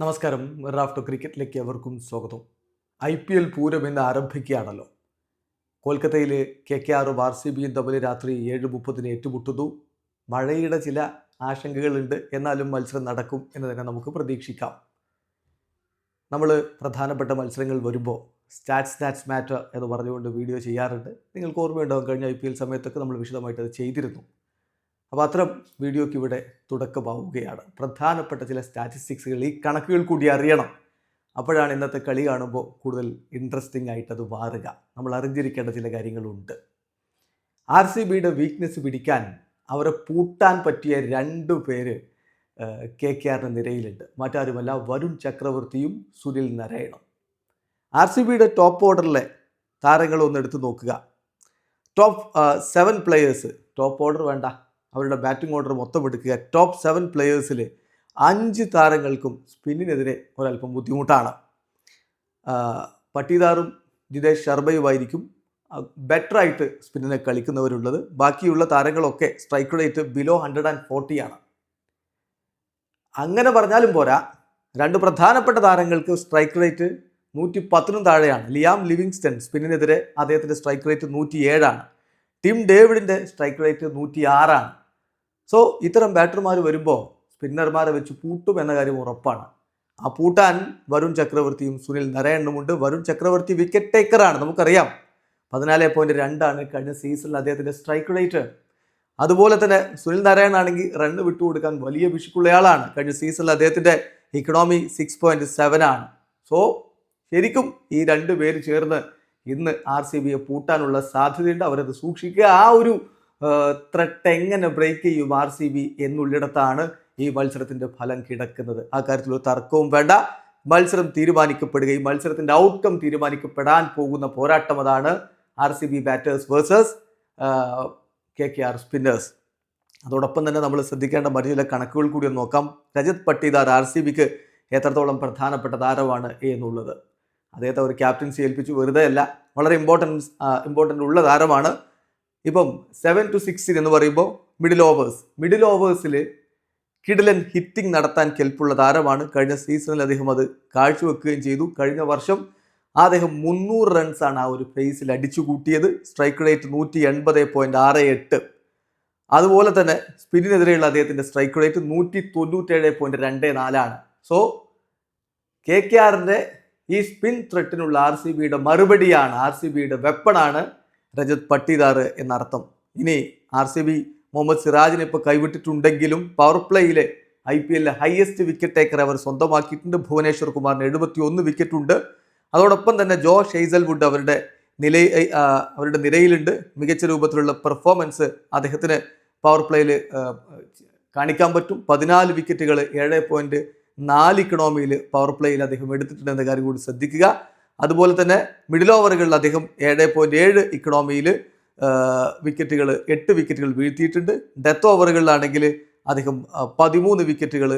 നമസ്കാരം. റാഫ്റ്റോ ക്രിക്കറ്റിലേക്ക് എവർക്കും സ്വാഗതം. I P L Pooram ഇന്ന് ആരംഭിക്കുകയാണല്ലോ. കൊൽക്കത്തയിലെ കെ കെ ആറും ആർ സി ബിയും തമ്മിൽ രാത്രി ഏഴ് മുപ്പതിന് ഏറ്റുമുട്ടുന്നു. മഴയുടെ ചില ആശങ്കകളുണ്ട്. എന്നാലും മത്സരം നടക്കും എന്ന് തന്നെ നമുക്ക് പ്രതീക്ഷിക്കാം. നമ്മൾ പ്രധാനപ്പെട്ട മത്സരങ്ങൾ വരുമ്പോൾ സ്റ്റാറ്റ്സ് സ്റ്റാറ്റ്സ് മാറ്റർ എന്ന് പറഞ്ഞുകൊണ്ട് വീഡിയോ ചെയ്യാറുണ്ട്. നിങ്ങൾക്ക് ഓർമ്മയുണ്ടാവും കഴിഞ്ഞ ഐ പി എൽ സമയത്തൊക്കെ നമ്മൾ വിശദമായിട്ട് അത് ചെയ്തിരുന്നു. അപ്പോൾ അത്തരം വീഡിയോയ്ക്ക് ഇവിടെ തുടക്കമാവുകയാണ്. പ്രധാനപ്പെട്ട ചില സ്റ്റാറ്റിസ്റ്റിക്സുകൾ ഈ കണക്കുകൾ കൂടി അറിയണം. അപ്പോഴാണ് ഇന്നത്തെ കളി കാണുമ്പോൾ കൂടുതൽ ഇൻട്രസ്റ്റിംഗ് ആയിട്ട് അത് മാറുക. നമ്മൾ അറിഞ്ഞിരിക്കേണ്ട ചില കാര്യങ്ങളുണ്ട്. ആർ സി ബിയുടെ വീക്ക്നെസ് പിടിക്കാൻ അവരെ പൂട്ടാൻ പറ്റിയ രണ്ട് പേര് കെ കെ ആറിന്റെ നിരയിലുണ്ട്. മറ്റാരുമല്ല വരുൺ ചക്രവർത്തിയും സുനിൽ നാരായണും. ആർ സി ബിയുടെ ടോപ്പ് ഓർഡറിലെ താരങ്ങളൊന്ന് എടുത്ത് നോക്കുക. Top seven players top order വേണ്ട. അവരുടെ ബാറ്റിംഗ് ഓർഡർ മൊത്തം എടുക്കുക. ടോപ്പ് സെവൻ പ്ലെയേഴ്സിലെ അഞ്ച് താരങ്ങൾക്കും സ്പിന്നിനെതിരെ ഒരല്പം ബുദ്ധിമുട്ടാണ്. പട്ടിദാറും ജിതേഷ് ശർമ്മയുമായിരിക്കും ബെറ്ററായിട്ട് സ്പിന്നിനെ കളിക്കുന്നവരുള്ളത്. ബാക്കിയുള്ള താരങ്ങളൊക്കെ strike rate below hundred and ഫോർട്ടിയാണ് അങ്ങനെ പറഞ്ഞാലും പോരാ. രണ്ട് പ്രധാനപ്പെട്ട താരങ്ങൾക്ക് സ്ട്രൈക്ക് റേറ്റ് നൂറ്റി പത്തിനും താഴെയാണ്. ലിയാം ലിവിങ്സ്റ്റൺ സ്പിന്നിനെതിരെ അദ്ദേഹത്തിന്റെ സ്ട്രൈക്ക് റേറ്റ് നൂറ്റി ഏഴാണ് ടിം ഡേവിഡിന്റെ സ്ട്രൈക്ക് റേറ്റ് നൂറ്റി ആറാണ് സോ ഇത്തരം ബാറ്റർമാർ വരുമ്പോൾ സ്പിന്നർമാരെ വെച്ച് പൂട്ടും എന്ന കാര്യം ഉറപ്പാണ്. ആ പൂട്ടാൻ വരുൺ ചക്രവർത്തിയും സുനിൽ നരയണ്ണുമുണ്ട് വരുൺ ചക്രവർത്തി വിക്കറ്റ് ടേക്കറാണ് നമുക്കറിയാം. പതിനാല് പോയിന്റ് രണ്ടാണ് കഴിഞ്ഞ സീസണിൽ അദ്ദേഹത്തിന്റെ സ്ട്രൈക്ക് റേറ്റ് അതുപോലെ തന്നെ സുനിൽ നാരായൺ ആണെങ്കിൽ റണ്ണ് വിട്ടുകൊടുക്കാൻ വലിയ വിഷുക്കുള്ളയാളാണ് കഴിഞ്ഞ സീസണിൽ അദ്ദേഹത്തിന്റെ ഇക്കണോമി സിക്സ് പോയിന്റ് സെവൻ ആണ്. സോ ശരിക്കും ഈ രണ്ട് പേര് ചേർന്ന് ഇന്ന് ആർ സി ബിയെ പൂട്ടാനുള്ള സാധ്യതയുണ്ട്. അവരത് സൂക്ഷിക്കുക. ആ ഒരു ത്രെട്ട് എങ്ങനെ ബ്രേക്ക് ചെയ്യും ആർ സി ബി എന്നുള്ളിടത്താണ് ഈ മത്സരത്തിന്റെ ഫലം കിടക്കുന്നത്. ആ കാര്യത്തിൽ ഒരു തർക്കവും വേണ്ട. മത്സരം തീരുമാനിക്കപ്പെടുകയും മത്സരത്തിന്റെ ഔട്ട്കം തീരുമാനിക്കപ്പെടാൻ പോകുന്ന പോരാട്ടം അതാണ് R C B batters versus K K R spinners അതോടൊപ്പം തന്നെ നമ്മൾ ശ്രദ്ധിക്കേണ്ട മറ്റു ചില കണക്കുകൾ കൂടി ഒന്ന് നോക്കാം. രജത് പട്ടീദാർ ആർ സി ബിക്ക് എത്രത്തോളം പ്രധാനപ്പെട്ട താരമാണ് എന്നുള്ളത്. അദ്ദേഹത്തെ ഒരു ക്യാപ്റ്റൻസി ഏൽപ്പിച്ചു. വെറുതെ അല്ല വളരെ ഇമ്പോർട്ടൻസ് ഇമ്പോർട്ടന്റ് ഉള്ള താരമാണ്. ഇപ്പം സെവൻ ടു സിക്സ്റ്റീൻ എന്ന് പറയുമ്പോൾ മിഡിൽ ഓവേഴ്സ് മിഡിൽ ഓവേഴ്സിൽ കിടലൻ ഹിറ്റിംഗ് നടത്താൻ കെൽപ്പുള്ള താരമാണ് കഴിഞ്ഞ സീസണിൽ അദ്ദേഹം അത് കാഴ്ചവെക്കുകയും ചെയ്തു. കഴിഞ്ഞ വർഷം അദ്ദേഹം മുന്നൂറ് റൺസാണ് ആ ഒരു ഫേസിൽ അടിച്ചു കൂട്ടിയത്. സ്ട്രൈക്ക് റേറ്റ് നൂറ്റി എൺപത് പോയിന്റ് ആറ് എട്ട്. അതുപോലെ തന്നെ സ്പിന്നിനെതിരെയുള്ള അദ്ദേഹത്തിന്റെ സ്ട്രൈക്ക് റേറ്റ് നൂറ്റി തൊണ്ണൂറ്റേഴ് പോയിന്റ് രണ്ട് നാലാണ് സോ കെ കെ ആറിന്റെ ഈ സ്പിൻ ത്രെട്ടിനുള്ള ആർ സി ബിയുടെ മറുപടിയാണ് ആർ സി ബിയുടെ വെപ്പണാണ് രജത് പട്ടിദാർ എന്നർത്ഥം. ഇനി ആർ സി ബി മുഹമ്മദ് സിറാജിനെ ഇപ്പോൾ കൈവിട്ടിട്ടുണ്ടെങ്കിലും പവർ പ്ലേയിലെ ഐ പി എല്ലിലെ ഹയസ്റ്റ് വിക്കറ്റ് ടേക്കർ അവർ സ്വന്തമാക്കിയിട്ടുണ്ട്. ഭുവനേശ്വർ കുമാറിന് എഴുപത്തി ഒന്ന് വിക്കറ്റ് ഉണ്ട്. അതോടൊപ്പം തന്നെ ജോ ഷെയ്സൽവുഡ് അവരുടെ നില അവരുടെ നിരയിലുണ്ട്. മികച്ച രൂപത്തിലുള്ള പെർഫോമൻസ് അദ്ദേഹത്തിന് പവർ പ്ലേയിൽ കാണിക്കാൻ പറ്റും. പതിനാല് വിക്കറ്റുകൾ ഏഴ് പോയിന്റ് നാല് ഇക്കണോമിയിൽ പവർ പ്ലേയിൽ അദ്ദേഹം എടുത്തിട്ടുണ്ട് എന്ന കാര്യം കൂടി ശ്രദ്ധിക്കുക. അതുപോലെ തന്നെ മിഡിൽ ഓവറുകളിൽ അദ്ദേഹം ഏഴ് പോയിന്റ് ഏഴ് ഇക്കണോമിയിൽ വിക്കറ്റുകൾ എട്ട് വിക്കറ്റുകൾ വീഴ്ത്തിയിട്ടുണ്ട്. ഡെത്ത് ഓവറുകളിലാണെങ്കിൽ അദ്ദേഹം പതിമൂന്ന് വിക്കറ്റുകൾ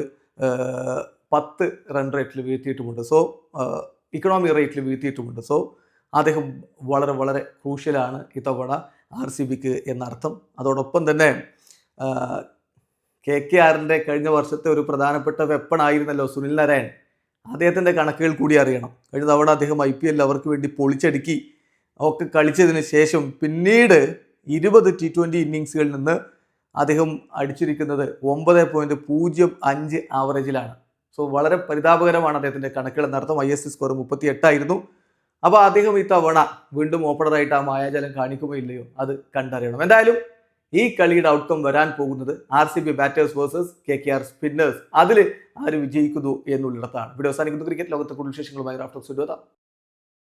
പത്ത് റൺ റേറ്റിൽ വീഴ്ത്തിയിട്ടുമുണ്ട്. സോ ഇക്കണോമി റേറ്റിൽ വീഴ്ത്തിയിട്ടുമുണ്ട്. സോ അദ്ദേഹം വളരെ വളരെ ക്രൂഷ്യലാണ് ഇത്തവണ ആർ സി ബിക്ക് എന്നർത്ഥം. അതോടൊപ്പം തന്നെ കെ കെ ആറിന്റെ കഴിഞ്ഞ വർഷത്തെ ഒരു പ്രധാനപ്പെട്ട വെപ്പണായിരുന്നല്ലോ സുനിൽ നാരായൺ. അദ്ദേഹത്തിന്റെ കണക്കുകൾ കൂടി അറിയണം. കഴിഞ്ഞ തവണ അദ്ദേഹം ഐ പി എല്ലിൽ അവർക്ക് വേണ്ടി പൊളിച്ചടുക്കി ഒക്കെ കളിച്ചതിന് ശേഷം പിന്നീട് ഇരുപത് ടി ട്വന്റി ഇന്നിങ്സുകളിൽ നിന്ന് അദ്ദേഹം അടിച്ചിരിക്കുന്നത് ഒമ്പത് പോയിന്റ് പൂജ്യം അഞ്ച് ആവറേജിലാണ് സോ വളരെ പരിതാപകരമാണ് അദ്ദേഹത്തിന്റെ കണക്കുകൾ എന്നർത്ഥം. ഐ എസ് സ്കോർ മുപ്പത്തി എട്ടായിരുന്നു അപ്പോൾ അദ്ദേഹം ഇത്തവണ വീണ്ടും ഓപ്പണറായിട്ട് ആ മായാജലം കാണിക്കുമോ ഇല്ലയോ? അത് കണ്ടറിയണം. എന്തായാലും ഈ കളിയുടെ ഔട്ട്കം വരാൻ പോകുന്നത് R C B batters versus K K R spinners അതിൽ ആര് വിജയിക്കുന്നു എന്നുള്ളിടത്താണ്. ഇവിടെ അവസാനിക്കുന്നു. ക്രിക്കറ്റ് ലോകത്തെ കൂടുതൽ വിശേഷങ്ങളുമായി